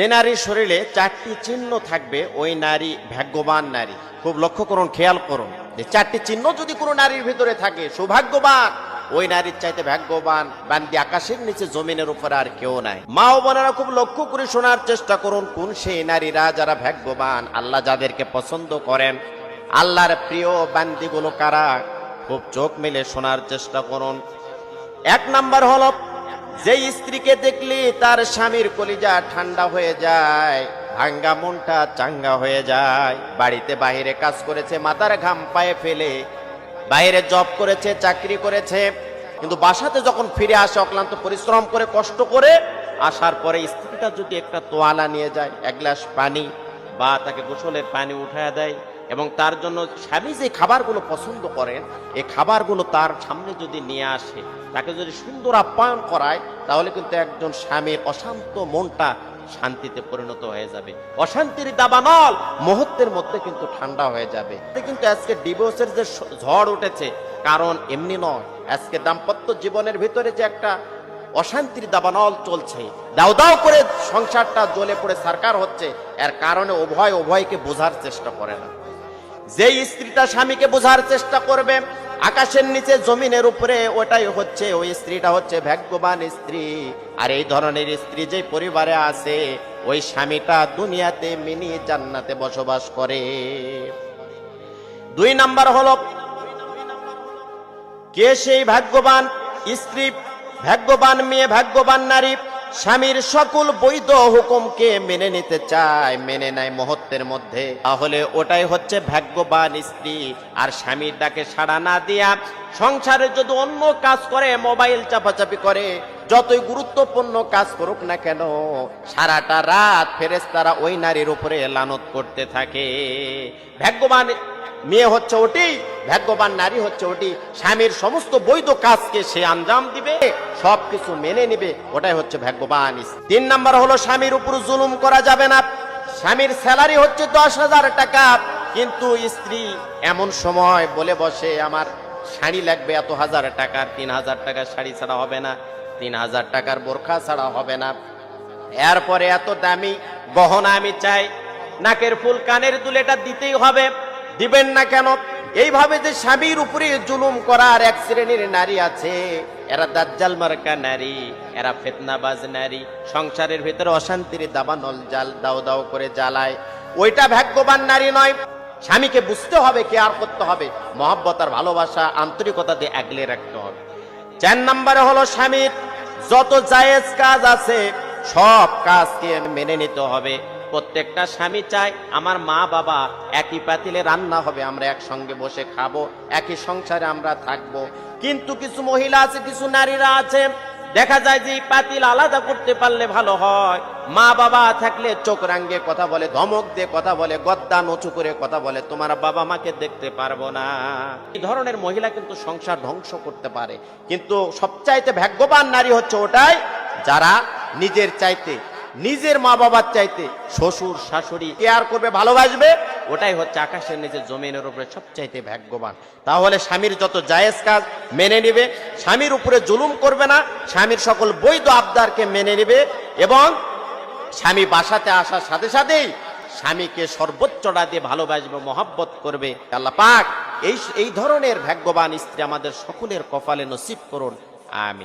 যে নারীর শরীরে চারটি চিহ্ন থাকবে, ওই নারী ভাগ্যবান নারী। খুব লক্ষ্য করুন, খেয়াল করুন। যে চারটি চিহ্ন যদি কোনো নারীর ভিতরে থাকে, সৌভাগ্যবান। ওই নারীর চাইতে ভাগ্যবান, বান্দি আকাশের নিচে, জমিনের উপরে আর কেউ নাই। মা ও বোনেরা খুব লক্ষ্য করে শোনার চেষ্টা করুন, কোন সেই নারীরা যারা ভাগ্যবান, আল্লাহ যাদেরকে পছন্দ করেন, আল্লাহর প্রিয় বান্দিগুলো কারা? খুব চোখ মেলে শোনার চেষ্টা করুন। এক নাম্বার হলো যে স্ত্রীকে দেখলি, তার স্বামীর কলিজা ঠান্ডা হয়ে যায়, ভাঙ্গা মনটা চাঙ্গা হয়ে যায়। বাড়িতে বাইরে কাজ করেছে, মাথার ঘাম পায়ে ফেলে বাইরে জব করেছে, চাকরি করেছে। কিন্তু বাসাতে যখন ফিরে আসে, অক্লান্ত পরিশ্রম করে, কষ্ট করে, আসার পরে স্ত্রীটা যদি একটা তোয়ালা নিয়ে যায়, এক গ্লাস পানি, বা তাকে গোসলের পানি উঠায় দেয় এবং তার জন্য স্বামী যে খাবারগুলো পছন্দ করেন এই খাবারগুলো তার সামনে যদি নিয়ে আসে, তাকে যদি সুন্দর আপ্যায়ন করায়, তাহলে কিন্তু একজন স্বামীর অশান্ত মনটা শান্তিতে পরিণত হয়ে যাবে। অশান্তির দাবানল মুহূর্তের মধ্যে কিন্তু ঠান্ডা হয়ে যাবে। কিন্তু আজকে ডিভোর্সের যে ঝড় উঠেছে, কারণ এমনি নয়, আজকে দাম্পত্য জীবনের ভিতরে যে একটা অশান্তির দাবানল চলছে, দাও দাও করে সংসারটা জ্বলে পড়ে সরকার হচ্ছে, এর কারণে উভয় উভয়কে বোঝার চেষ্টা করে না। যেই স্ত্রীটা স্বামীকে বোঝার চেষ্টা করবে, আকাশের নিচে জমিনের উপরে, ওটাই হচ্ছে, ওই স্ত্রীটা হচ্ছে ভাগ্যবান স্ত্রী। আর এই ধরনের স্ত্রী যে পরিবারে আছে, ওই স্বামীটা দুনিয়াতে মিনি জান্নাতে বসবাস করে। দুই নাম্বার হলো, কে সেই ভাগ্যবান স্ত্রী, ভাগ্যবান মেয়ে, ভাগ্যবান নারী? স্বামীর সকল বৈধ হুকুমকে মেনে নিতে চায়, মেনে নেয় মুহূর্তের মধ্যে। তাহলে ওটাই হচ্ছে ভাগ্যবান স্ত্রী। আর স্বামীর ডাকে সাড়া না দিয়া সংসারে যদি অন্য কাজ করে, মোবাইল চাপাচাপি করে, যতই গুরুত্বপূর্ণ কাজ করুক না কেন, সারাটা রাত ফেরেস্তারা ওই নারীর উপরে লানত করতে থাকে। ভাগ্যবান মেয়ে হচ্ছে ওটি। ভাগ্যবান নারী হচ্ছে ওটি। স্বামীর সমস্ত বৈধ কাজকে সে আঞ্জাম দিবে, সবকিছু মেনে নিবে, ওটাই হচ্ছে ভাগ্যবান তিন নাম্বার হলো, স্বামীর উপর জুলুম করা যাবে না। স্বামীর স্যালারি হচ্ছে দশ হাজার টাকা, কিন্তু স্ত্রী এমন সময় বলে বসে, আমার শাড়ি লাগবে এত হাজার টাকার তিন হাজার টাকার শাড়ি ছাড়া হবে না, তিন হাজার টাকার বোরখা ছাড়া হবে না। এরপরে এত দামি গহনা আমি চাই, নাকের ফুল কানের দুল এটা দিতেই হবে, দিবেন না কেন? এইভাবে যে স্বামীর উপরে জুলুম করার এক শ্রেণির নারী আছে, এরা দাজ্জাল মার্কা নারী, এরা ফেতনাবাজ নারী, সংসারের ভিতরে অশান্তির দাবানল জাল, দাও দাও করে জ্বালায়। ওইটা ভাগ্যবান নারী নয়। স্বামীকে বুঝতে হবে কে আর করতে হবে, মহব্বত আর ভালোবাসা, আন্তরিকতা দিয়ে আগলে রাখতে হবে। চার নম্বরে হলো স্বামীর যত জায়েজ কাজ আছে, সব কাজকে মেনে নিতে হবে। প্রত্যেকটা স্বামী চায়, আমার মা, বাবা একই পাতিলে রান্না হবে, আমরা একসঙ্গে বসে খাব, একই সংসারে আমরা থাকব। কিন্তু কিছু মহিলা আছে, কিছু নারীরা আছে, দেখা যায় যে পাতিল আলাদা করতে পারলে ভালো হয়। মা, বাবা থাকলে চোখ রাঙ্গে কথা বলে, ধমক দিয়ে কথা বলে, গদ্দা নচু করে কথা বলে, তোমার বাবা মাকে দেখতে পারব না। এই ধরনের মহিলা কিন্তু সংসার ধ্বংস করতে পারে। কিন্তু সবচাইতে ভাগ্যবান নারী হচ্ছে ওটাই, যারা নিজের চাইতে নিজের মা বাবার চাইতে শ্বশুর, শাশুড়ি কেয়ার করবে, ভালোবাসবে, ওটাই হচ্ছে আকাশের নিচে জমিনের উপরে সবচাইতে ভাগ্যবান। তাহলে স্বামীর যত জায়েজ কাজ, মেনে নেবে। স্বামীর উপরে জুলুম করবে না, স্বামীর সকল বৈধ আবদারকে মেনে নেবে এবং স্বামী বাসাতে আসার সাথে সাথেই স্বামীকে সর্বোচ্চটা দিয়ে ভালোবাসবে, মহাব্বত করবে। আল্লাহ পাক, এই এই ধরনের ভাগ্যবান স্ত্রী আমাদের সকলের কপালে নসিব করুন। আমি